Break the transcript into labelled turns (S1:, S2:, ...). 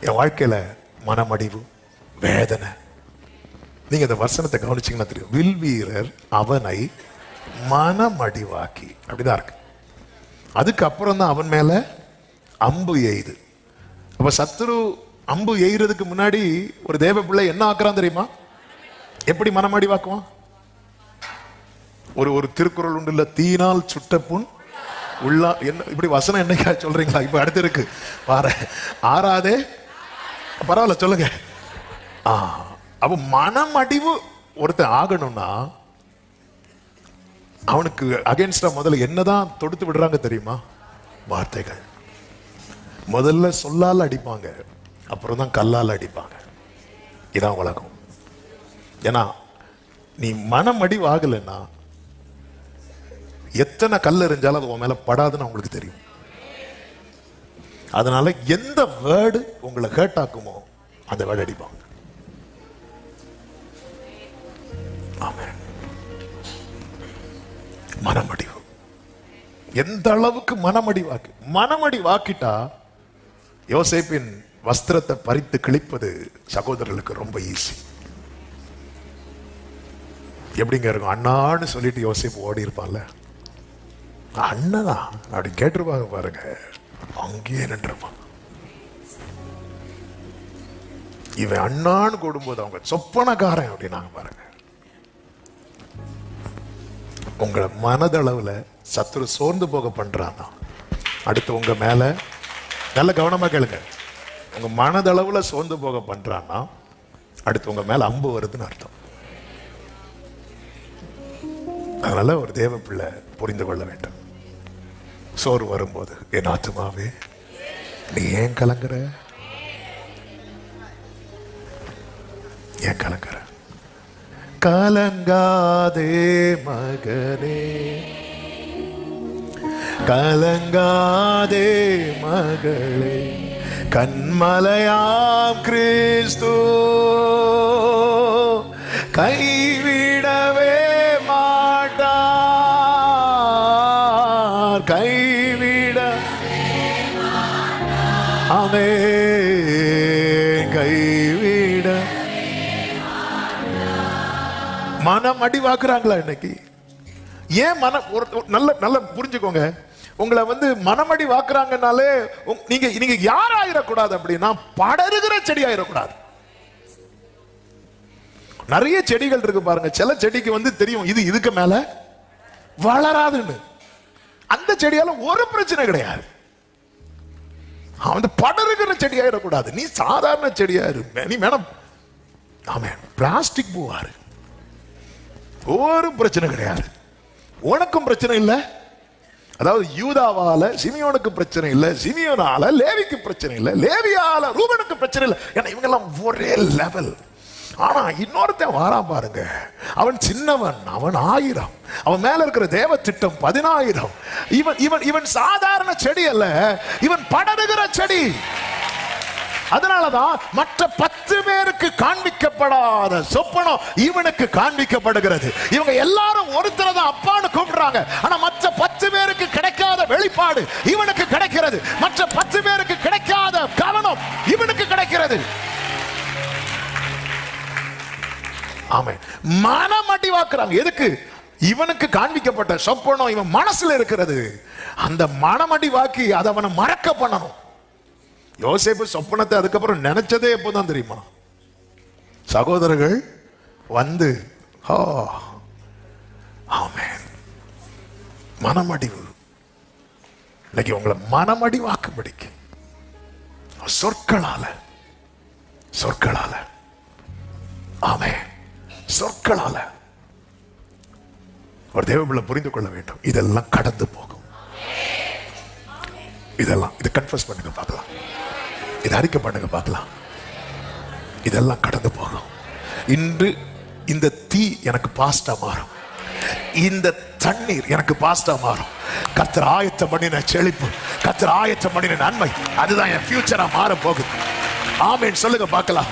S1: என் வாழ்க்கையில மனமடிவு வேதனை. நீங்க இந்த வசனத்தை கவனிச்சிங்கன்னா தெரியும். வில் வீரர் அவனை மனமடிவாக்கி. அப்படிதான் இருக்கு. அதுக்கப்புறம் தான் அவன் மேல அம்பு எய்து. அப்ப சத்துரு அம்பு எய்கிறதுக்கு முன்னாடி ஒரு தேவ பிள்ளை என்ன ஆக்குறான் தெரியுமா? எப்படி மனமடிவாக்குவான்? ஒரு ஒரு திருக்குறள் உண்டு இல்ல தீனால் சுட்ட புண் உள்ளா என்ன இப்படி வசனம் என்னைக்கா சொல்றீங்களா? இப்ப அடுத்து இருக்கு. பாரு. ஆறாதே பரவாயில்ல சொல்லுங்க. ஆ அப்ப மனமடிவு ஒருத்தன் ஆகணும்னா அவனுக்கு அகைன்ஸ்டா முதல்ல என்னதான் தொடுத்து விடுறாங்க தெரியுமா? வார்த்தைகள். முதல்ல சொல்லால் அடிப்பாங்க அப்புறம் தான் கல்லால் அடிப்பாங்க. இதான் உலகம். ஏன்னா நீ மனமடிவு ஆகலைன்னா எத்தனை கல் எறிஞ்சாலும் அது உன் மேல படாதுன்னு அவங்களுக்கு தெரியும். அதனால எந்த வேர்டு உங்களை ஹேர்ட் ஆக்குமோ அந்த வேர்டு அடிப்பாங்க. மனமடிவு. எந்த அளவுக்கு மனமடி வாக்கு மனமடி வாக்கிட்டா யோசேப்பின் வஸ்திரத்தை பறித்து கிழிப்பது சகோதரர்களுக்கு ரொம்ப ஈஸி எப்படிங்க இருக்கும்? அண்ணான்னு சொல்லிட்டு யோசிப்பு ஓடி இருப்பான்ல அண்ணனா அப்படி கேட்டுருப்பாங்க பாருங்க. அங்கேயே நின்றுப்பான் இவன் அண்ணான்னு கூடும்போது அவங்க சொப்பனக்காரன் அப்படின்னாங்க பாருங்க. உங்களை மனதளவுல சத்துரு சோர்ந்து போக பண்றான்னா அடுத்து உங்க மேல நல்ல கவனமா கேளுங்க. உங்க மனதளவுல சோர்ந்து போக பண்றான்னா அடுத்து உங்க மேல அம்பு வருதுன்னு அர்த்தம். அதனால ஒரு தேவ பிள்ளை புரிந்து கொள்ள வேண்டும். சோறு வரும்போது என் ஆத்துமாவே நீ ஏன் கலங்குற? ஏன் கலங்குற? கலங்காதே மகனே கலங்காதே மகளே கண்மலையாம் கிறிஸ்து கைவிடவே மாட்டார் கை அமே கைவிட. மனம் அடிவாக்குறாங்களா இன்னைக்கு? ஏன் மனம் ஒரு நல்ல நல்ல புரிஞ்சுக்கோங்க. உங்களை வந்து மனமடி வாக்குறாங்கனாலே நீங்க நீங்க யார் ஆயிடக்கூடாது அப்படின்னா படருகிற செடி ஆயிடக்கூடாது நிறைய செடிகள் இருக்கு பாருங்க. சில செடிக்கு வந்து தெரியும் இது இதுக்கு மேல வளராதுன்னு. அந்த செடியால ஒரு பிரச்சனை கிடையாது. அவன் வந்து படருகிற செடி நீ சாதாரண செடியா இரு. நீ மேடம் ஆமாம் பிளாஸ்டிக் பூவாரு ஒரு பிரச்சனை கிடையாது. உனக்கும் பிரச்சனை இல்லை. அதாவது யூதாவால சிமியோனுக்கு பிரச்சனை இல்லை சிமியோனால லேவிக்கு பிரச்சனை இல்லை லேவியால ரூபனுக்கு பிரச்சனை இல்லை. ஏன்னா இவங்கெல்லாம் ஒரே லெவல் ஆனா இன்னொருத்தன் வாரான் பாருங்க. அவன் சின்னவன் அவன் ஆயிரம். அவன் மேல இருக்கிற தேவ திட்டம் பதினாயிரம். இவன் இவன் இவன் சாதாரண செடி அல்ல. இவன் படருகிற செடி. அதனாலதான் மற்ற பத்து பேருக்கு காண்பிக்கப்படாத சொப்பனம் இவனுக்கு காண்பிக்கப்படுகிறது. இவங்க எல்லாரும் ஒருத்தரை தான் அப்பான்னு கூப்பிடுறாங்க. ஆனா மற்ற பத்து பேருக்கு கிடைக்காத வெளிப்பாடு இவனுக்கு கிடைக்கிறது. மற்ற பத்து பேருக்கு கிடைக்காத கவனம் இவனுக்கு கிடைக்கிறது. ஆமே மனம் அடிவாக்குறாங்க எதுக்கு? இவனுக்கு காண்பிக்கப்பட்ட சொப்பனம் இவன் மனசுல இருக்கிறது. அந்த மனமடி வாக்கி அதை அவனை மறக்க பண்ணணும். யோசேப்பு சொப்பனத்தை அதுக்கப்புறம் நினைச்சதே எப்போதான் தெரியுமா? சகோதரர்கள் வந்து ஹோ. ஆமே மனமடிவு. இன்னைக்கு உங்களை மனமடி வாக்கும்படிக்கு சொற்களால. சொற்களால. ஆமே சொற்களால. ஒரு தேவபிள்ளை புரிந்து கொள்ள வேண்டும். இதெல்லாம் கடந்து போகும். இதெல்லாம் இதை கன்ஃபர்ஸ் பண்ணுங்க பார்க்கலாம். இதை அறிக்கை பண்ணுங்க பார்க்கலாம். இதெல்லாம் கடந்து போகும். இன்று இந்த தீ எனக்கு பாஸ்டா மாறும். இந்த தண்ணீர் எனக்கு பாஸ்டா மாறும். கர்த்தர் ஆயத்தம் பண்ணின செழிப்பு கர்த்தர் ஆயத்தம் பண்ணின நன்மை அதுதான் என் ஃபியூச்சரா மாற போகுது. ஆமேன். சொல்லுங்க பார்க்கலாம்.